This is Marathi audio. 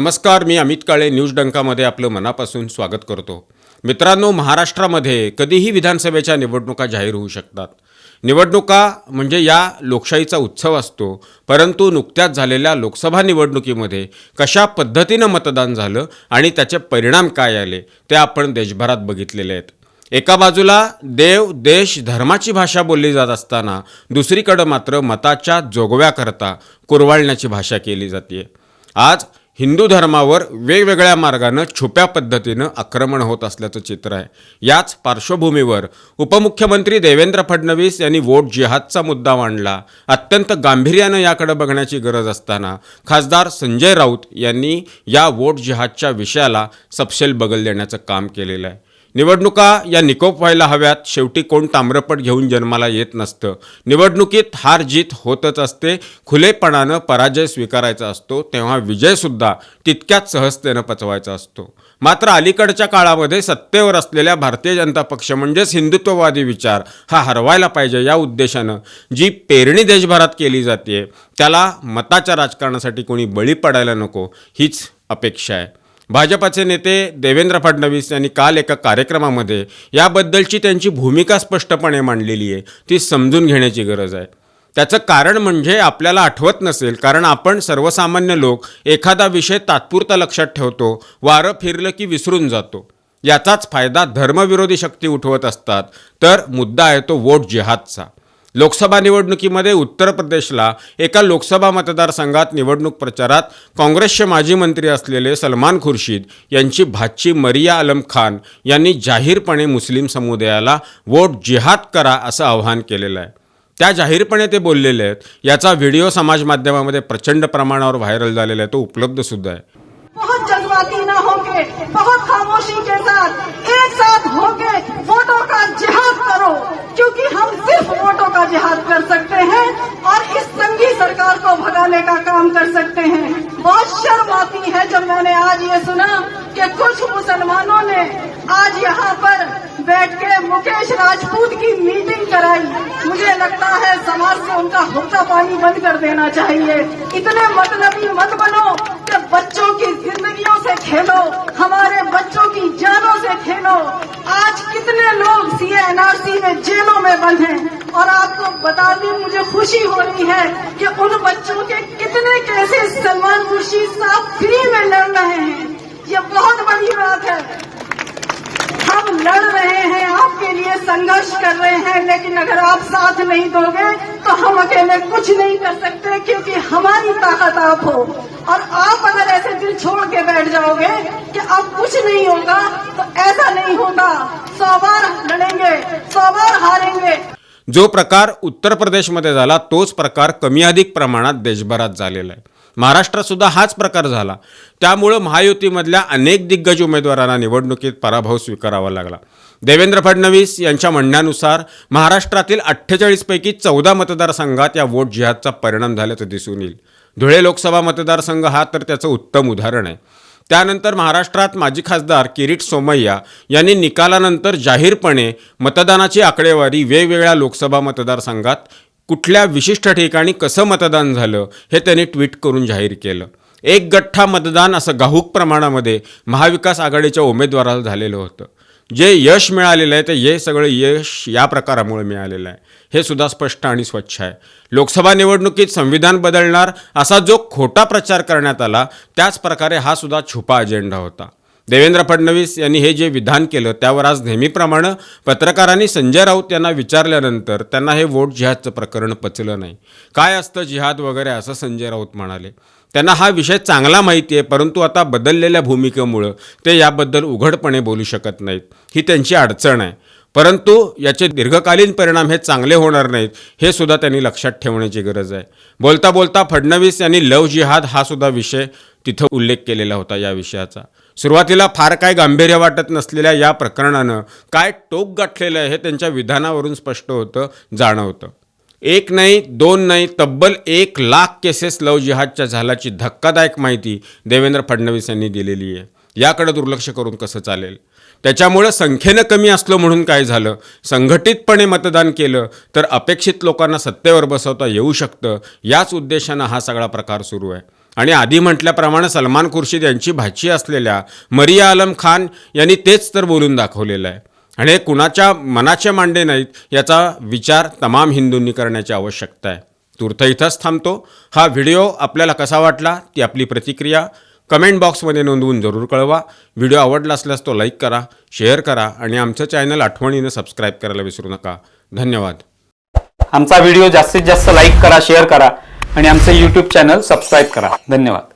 नमस्कार मी अमित काळे न्यूज डंकामध्ये आपलं मनापासून स्वागत करतो. मित्रांनो महाराष्ट्रामध्ये कधीही विधानसभेच्या निवडणुका जाहीर होऊ शकतात. निवडणुका म्हणजे या लोकशाहीचा उत्सव असतो परंतु नुकत्याच झालेल्या लोकसभा निवडणुकीमध्ये कशा पद्धतीनं मतदान झालं आणि त्याचे परिणाम काय आले ते आपण देशभरात बघितलेले आहेत. एका बाजूला देव देश धर्माची भाषा बोलली जात असताना दुसरीकडं मात्र मताच्या जोगव्याकरता कुरवाळण्याची भाषा केली जाते आज हिंदू धर्मावर वेगवेगळ्या मार्गानं छुप्या पद्धतीनं आक्रमण होत असल्याचं चित्र आहे. याच पार्श्वभूमीवर उपमुख्यमंत्री देवेंद्र फडणवीस यांनी वोट जिहादचा मुद्दा मांडला. अत्यंत गांभीर्यानं याकडे बघण्याची गरज असताना खासदार संजय राऊत यांनी या वोट जिहादच्या विषयाला सपशेल बगल देण्याचं काम केलेलं आहे. निवडणुका या निकोप व्हायला हव्यात. शेवटी कोण ताम्रपट घेऊन जन्माला येत नसतं. निवडणुकीत हार जीत होतच असते. खुलेपणानं पराजय स्वीकारायचा असतो. तेव्हा विजयसुद्धा तितक्याच सहजतेनं पचवायचा असतो. मात्र अलीकडच्या काळामध्ये सत्तेवर असलेल्या भारतीय जनता पक्ष म्हणजेच हिंदुत्ववादी विचार हा हरवायला पाहिजे या उद्देशानं जी पेरणी देशभरात केली जाते त्याला मताच्या राजकारणासाठी कोणी बळी पडायला नको हीच अपेक्षा आहे. भाजपाचे नेते देवेंद्र फडणवीस यांनी काल एका कार्यक्रमामध्ये याबद्दलची त्यांची भूमिका स्पष्टपणे मांडलेली आहे. ती समजून घेण्याची गरज आहे. त्याचं कारण म्हणजे आपल्याला आठवत नसेल कारण आपण सर्वसामान्य लोक एखादा विषय तात्पुरता लक्षात ठेवतो वारं फिरलं की विसरून जातो. याचाच फायदा धर्मविरोधी शक्ती उठवत असतात तर मुद्दा आहे तो वोट जिहादचा. लोकसभा निवडणुकीमध्ये उत्तर प्रदेशला एका लोकसभा मतदारसंघात निवडणूक प्रचारात काँग्रेसचे माजी मंत्री असलेले सलमान खुर्शीद यांची भाची मरिया आलम खान यांनी जाहीरपणे मुस्लिम समुदायाला वोट जिहाद करा असं आवाहन केलेलं आहे. त्या जाहीरपणे ते बोललेले आहेत. याचा व्हिडिओ समाज माध्यमामध्ये प्रचंड प्रमाणावर व्हायरल झालेला आहे. तो उपलब्ध सुद्धा आहे. बहुत आज ये सुना कि कुछ मुसलमानों ने आज यहाँ पर बैठ के मुकेश राजपूत की मीटिंग कराई। मुझे लगता है समाज से उनका हुक्का पानी बंद कर देना चाहिए। इतने मतलबी मत बनो कि बच्चों की जिंदगियों से खेलो, हमारे बच्चों की जानों से खेलो। आज कितने लोग सीएनआरसी में जेलों में बंद हैं? आपको मुझे खुशी हो रही है कि उन बच्चों के कितने कैसे सलमान खुर्शीद साहब फ्री में लड़ रहे हैं, ये बहुत बड़ी बात है। हम लड़ रहे हैं, आपके लिए संघर्ष कर रहे हैं, लेकिन अगर आप साथ नहीं दोगे तो हम अकेले कुछ नहीं कर सकते, क्योंकि हमारी ताकत आप हो। और आप अगर ऐसे दिल छोड़ के बैठ जाओगे कि अब कुछ नहीं होगा तो ऐसा नहीं होगा। सौ बार लड़ेंगे, सौ बार हारेंगे। जो प्रकार उत्तर प्रदेशमध्ये झाला तोच प्रकार कमी अधिक प्रमाणात देशभरात झालेला आहे. महाराष्ट्रातसुद्धा हाच प्रकार झाला. त्यामुळं महायुतीमधल्या अनेक दिग्गज उमेदवारांना निवडणुकीत पराभव स्वीकारावा लागला. देवेंद्र फडणवीस यांच्या म्हणण्यानुसार महाराष्ट्रातील अठ्ठेचाळीसपैकी चौदा मतदारसंघात या वोट जिहादचा परिणाम झाल्याचं दिसून येईल. धुळे लोकसभा मतदारसंघ हा तर त्याचं उत्तम उदाहरण आहे. त्यानंतर महाराष्ट्रात माजी खासदार किरीट सोमय्या यांनी निकालानंतर जाहीरपणे मतदानाची आकडेवारी वेगवेगळ्या लोकसभा मतदारसंघात कुठल्या विशिष्ट ठिकाणी कसं मतदान झालं हे त्यांनी ट्विट करून जाहीर केलं. एक गठ्ठा मतदान असं गाहूक प्रमाणामध्ये महाविकास आघाडीच्या उमेदवाराला झालेलं होतं. जे यश मिळालेलं आहे ते हे सगळं यश या प्रकारामुळे मिळालेलं आहे. हे सुद्धा स्पष्ट आणि स्वच्छ आहे. लोकसभा निवडणुकीत संविधान बदलणार असा जो खोटा प्रचार करण्यात आला त्याच प्रकारे हा सुद्धा छुपा अजेंडा होता. देवेंद्र फडणवीस यांनी हे जे विधान केलं त्यावर आज नेहमीप्रमाणे पत्रकारांनी संजय राऊत यांना विचारल्यानंतर त्यांना हे वोट जिहादचं प्रकरण पचलं नाही. काय असतं जिहाद वगैरे असं संजय राऊत म्हणाले. त्यांना हा विषय चांगला माहिती आहे परंतु आता बदललेल्या भूमिकेमुळं ते याबद्दल उघडपणे बोलू शकत नाहीत. ही त्यांची अडचण आहे. परंतु याचे दीर्घकालीन परिणाम हे चांगले होणार नाहीत हे सुद्धा त्यांनी लक्षात ठेवण्याची गरज आहे. बोलता बोलता फडणवीस यांनी लव जिहाद हा सुद्धा विषय तिथं उल्लेख केलेला होता या विषयाचा. सुरुवातीला फार काय गांभीर्य वाटत नसलेल्या या प्रकरणानं काय टोक गाठलेलं आहे हे त्यांच्या विधानावरून स्पष्ट होतं जाणवतं. एक नाही दोन नाही तब्बल एक लाख केसेस लव जिहादच्या झाल्याची धक्कादायक माहिती देवेंद्र फडणवीस यांनी दिलेली आहे. याकडे दुर्लक्ष करून कसं चालेल? त्याच्यामुळं संख्येनं कमी असलं म्हणून काय झालं? संघटितपणे मतदान केलं तर अपेक्षित लोकांना सत्तेवर बसवता येऊ शकतं याच उद्देशानं हा सगळा प्रकार सुरू आहे. आणि आधी म्हटल्याप्रमाणे सलमान खुर्शीद यांची भाची असलेल्या मरिया आलम खान यांनी तेच तर बोलून दाखवलेलं आहे. आणि हे कुणाच्या मनाचे मांडे नाहीत याचा विचार तमाम हिंदूंनी करण्याची आवश्यकता आहे. तूर्त इथंच थांबतो. हा व्हिडिओ आपल्याला कसा वाटला ती आपली प्रतिक्रिया कमेंट बॉक्समध्ये नोंदवून जरूर कळवा. व्हिडिओ आवडला असल्यास तो लाईक करा शेअर करा आणि आमचं चॅनल आठवणीनं सबस्क्राईब करायला विसरू नका. धन्यवाद. आमचा व्हिडिओ जास्तीत जास्त लाईक करा शेअर करा आणि आमचे यूट्यूब चॅनल सबस्क्राईब करा. धन्यवाद.